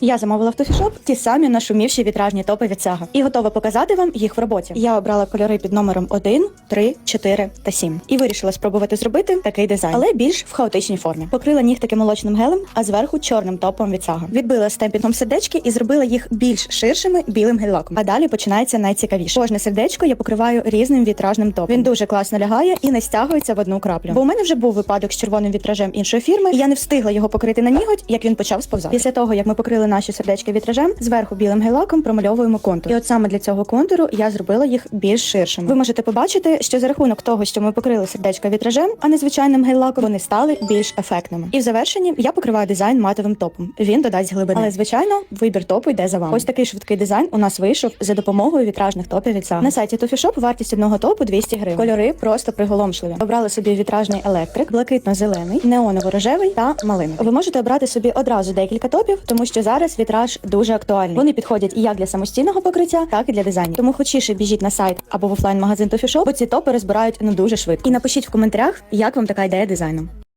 Я замовила в Тофішоп ті самі нашумівші вітражні топи від Сага і готова показати вам їх в роботі. Я обрала кольори під номером 1, 3, 4 та 7 і вирішила спробувати зробити такий дизайн, але більш в хаотичній формі. Покрила нігтики молочним гелем, а зверху чорним топом від Сага. Відбила стемпінгом сердечки і зробила їх більш ширшими білим гель-лаком. А далі починається найцікавіше. Кожне сердечко я покриваю різним вітражним топом. Він дуже класно лягає і не стягується в одну краплю. Бо у мене вже був випадок з червоним вітражем іншої фірми, і я не встигла його покрити на ніготь, як він почав сповзати. Після того, як ми покрили наші сердечки вітражем, зверху білим гель-лаком промальовуємо контур. І от саме для цього контуру я зробила їх більш ширшими. Ви можете побачити, що за рахунок того, що ми покрили сердечка вітражем, а не звичайним гель-лаком, вони стали більш ефектними. І в завершенні я покриваю дизайн матовим топом. Він додасть глибини. Але звичайно, вибір топу йде за вами. Ось такий швидкий дизайн у нас вийшов за допомогою вітражних топів від Сага. На сайті Тофішоп вартість одного топу 200 гривень. Кольори просто приголомшливі. Обрали собі вітражний електрик, блакитно-зелений, неоново-рожевий та малиновий. Ви можете обрати собі одразу декілька топів, тому що зараз вітраж дуже актуальний. Вони підходять і як для самостійного покриття, так і для дизайну. Тому хочіше біжіть на сайт або в офлайн магазин Тофішоп, бо ці топи розбирають ну дуже швидко. І напишіть в коментарях, як вам така ідея дизайну.